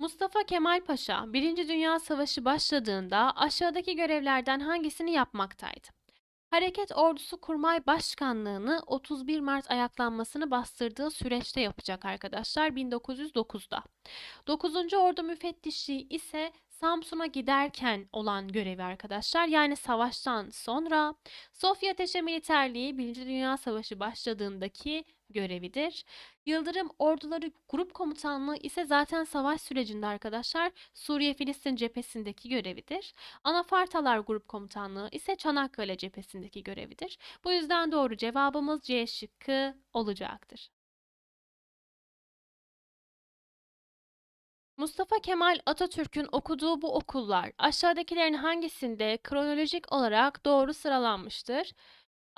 Mustafa Kemal Paşa, Birinci Dünya Savaşı başladığında aşağıdaki görevlerden hangisini yapmaktaydı? Hareket Ordusu Kurmay Başkanlığını 31 Mart ayaklanmasını bastırdığı süreçte yapacak arkadaşlar 1909'da. 9. Ordu Müfettişliği ise Samsun'a giderken olan görevi arkadaşlar. Yani savaştan sonra Sofya Ateşe Militerliği 1. Dünya Savaşı başladığındaki görevidir. Yıldırım Orduları Grup Komutanlığı ise zaten savaş sürecinde arkadaşlar Suriye-Filistin cephesindeki görevidir. Anafartalar Grup Komutanlığı ise Çanakkale cephesindeki görevidir. Bu yüzden doğru cevabımız C şıkkı olacaktır. Mustafa Kemal Atatürk'ün okuduğu bu okullar aşağıdakilerin hangisinde kronolojik olarak doğru sıralanmıştır?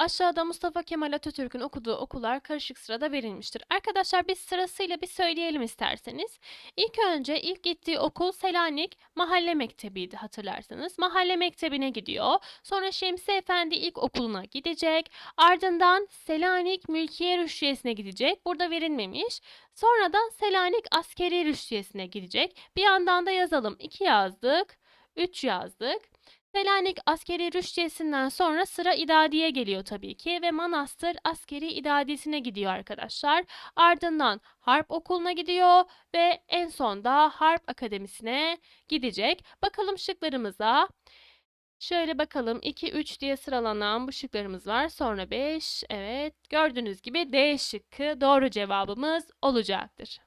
Aşağıda Mustafa Kemal Atatürk'ün okuduğu okullar karışık sırada verilmiştir. Arkadaşlar biz sırasıyla bir söyleyelim isterseniz. İlk önce ilk gittiği okul Selanik Mahalle Mektebi'ydi hatırlarsanız. Mahalle Mektebi'ne gidiyor. Sonra Şemsi Efendi ilk okuluna gidecek. Ardından Selanik Mülkiye Rüştiyesi'ne gidecek. Burada verilmemiş. Sonradan Selanik Askeri Rüştiyesi'ne gidecek. Bir yandan da yazalım. 2 yazdık. 3 yazdık. Selanik askeri rüştiyesinden sonra sıra idadiye geliyor tabii ki ve Manastır askeri idadisine gidiyor arkadaşlar. Ardından harp okuluna gidiyor ve en son da harp akademisine gidecek. Bakalım şıklarımıza. Şöyle bakalım 2 3 diye sıralanan bu şıklarımız var. Sonra 5. Evet. Gördüğünüz gibi D şıkkı doğru cevabımız olacaktır.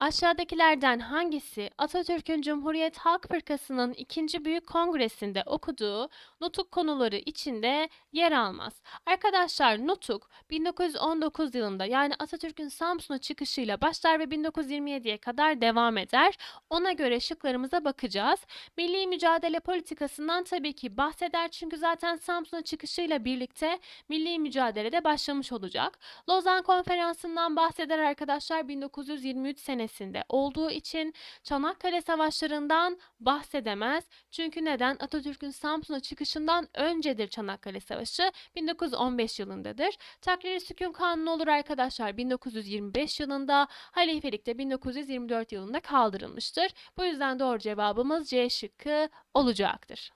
Aşağıdakilerden hangisi Atatürk'ün Cumhuriyet Halk Fırkası'nın ikinci büyük kongresinde okuduğu nutuk konuları içinde yer almaz? Arkadaşlar nutuk 1919 yılında yani Atatürk'ün Samsun'a çıkışıyla başlar ve 1927'ye kadar devam eder. Ona göre şıklarımıza bakacağız. Milli mücadele politikasından tabii ki bahseder çünkü zaten Samsun'a çıkışıyla birlikte milli mücadelede başlamış olacak. Lozan Konferansı'ndan bahseder arkadaşlar 1923 senesinde olduğu için Çanakkale Savaşları'ndan bahsedemez. Çünkü neden? Atatürk'ün Samsun'a çıkışından öncedir Çanakkale Savaşı. 1915 yılındadır. Takrir-i Sükun Kanunu olur arkadaşlar 1925 yılında. Halifelik de 1924 yılında kaldırılmıştır. Bu yüzden doğru cevabımız C şıkkı olacaktır.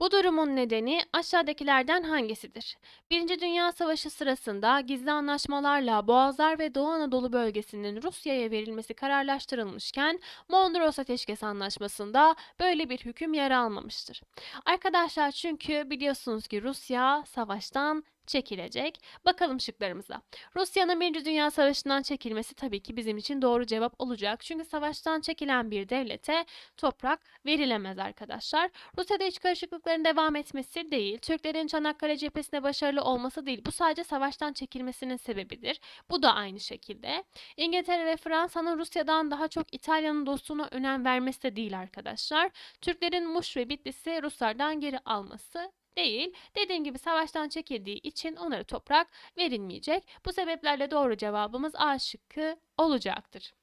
Bu durumun nedeni aşağıdakilerden hangisidir? Birinci Dünya Savaşı sırasında gizli anlaşmalarla Boğazlar ve Doğu Anadolu bölgesinin Rusya'ya verilmesi kararlaştırılmışken Mondros Ateşkes Anlaşması'nda böyle bir hüküm yer almamıştır. Arkadaşlar çünkü biliyorsunuz ki Rusya savaştan çekilecek. Bakalım şıklarımıza. Rusya'nın Birinci Dünya Savaşı'ndan çekilmesi tabii ki bizim için doğru cevap olacak. Çünkü savaştan çekilen bir devlete toprak verilemez arkadaşlar. Rusya'da iç karışıklıkların devam etmesi değil, Türklerin Çanakkale cephesinde başarılı olması değil. Bu sadece savaştan çekilmesinin sebebidir. Bu da aynı şekilde. İngiltere ve Fransa'nın Rusya'dan daha çok İtalya'nın dostluğuna önem vermesi de değil arkadaşlar. Türklerin Muş ve Bitlis'i Ruslardan geri alması değil. Dediğim gibi savaştan çekildiği için onlara toprak verilmeyecek. Bu sebeplerle doğru cevabımız A şıkkı olacaktır.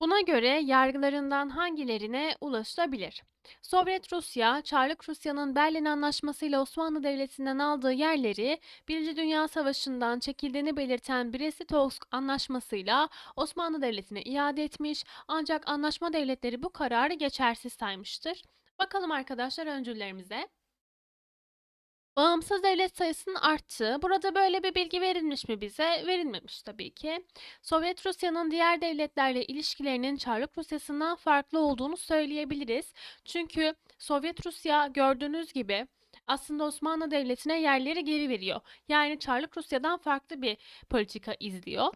Buna göre yargılarından hangilerine ulaşılabilir? Sovyet Rusya, Çarlık Rusya'nın Berlin Anlaşması ile Osmanlı Devleti'nden aldığı yerleri Birinci Dünya Savaşı'ndan çekildiğini belirten Brest-Litovsk Anlaşması'yla Osmanlı Devleti'ne iade etmiş ancak anlaşma devletleri bu kararı geçersiz saymıştır. Bakalım arkadaşlar öncüllerimize. Bağımsız devlet sayısının arttığı. Burada böyle bir bilgi verilmiş mi bize? Verilmemiş tabii ki. Sovyet Rusya'nın diğer devletlerle ilişkilerinin Çarlık Rusya'sından farklı olduğunu söyleyebiliriz. Çünkü Sovyet Rusya gördüğünüz gibi aslında Osmanlı Devleti'ne yerleri geri veriyor. Yani Çarlık Rusya'dan farklı bir politika izliyor.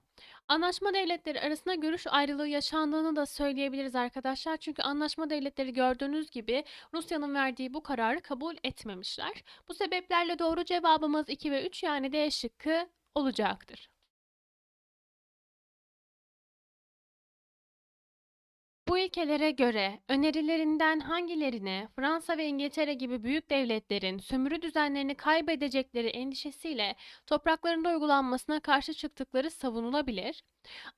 Anlaşma devletleri arasında görüş ayrılığı yaşandığını da söyleyebiliriz arkadaşlar. Çünkü anlaşma devletleri gördüğünüz gibi Rusya'nın verdiği bu kararı kabul etmemişler. Bu sebeplerle doğru cevabımız 2 ve 3 yani D şıkkı olacaktır. Bu ilkelere göre önerilerinden hangilerine Fransa ve İngiltere gibi büyük devletlerin sömürü düzenlerini kaybedecekleri endişesiyle topraklarında uygulanmasına karşı çıktıkları savunulabilir?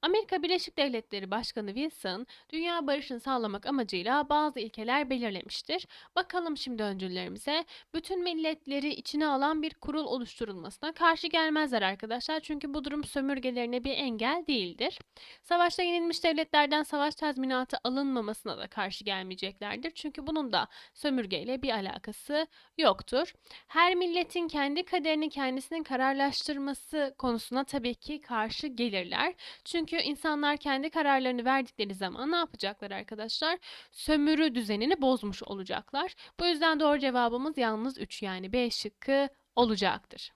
Amerika Birleşik Devletleri Başkanı Wilson, dünya barışını sağlamak amacıyla bazı ilkeler belirlemiştir. Bakalım şimdi öncüllerimize. Bütün milletleri içine alan bir kurul oluşturulmasına karşı gelmezler arkadaşlar. Çünkü bu durum sömürgelerine bir engel değildir. Savaşta yenilmiş devletlerden savaş tazminatı alınmamasına da karşı gelmeyeceklerdir. Çünkü bunun da sömürgeyle bir alakası yoktur. Her milletin kendi kaderini kendisinin kararlaştırması konusuna tabii ki karşı gelirler. Çünkü insanlar kendi kararlarını verdikleri zaman ne yapacaklar arkadaşlar? Sömürü düzenini bozmuş olacaklar. Bu yüzden doğru cevabımız yalnız 3 yani B şıkkı olacaktır.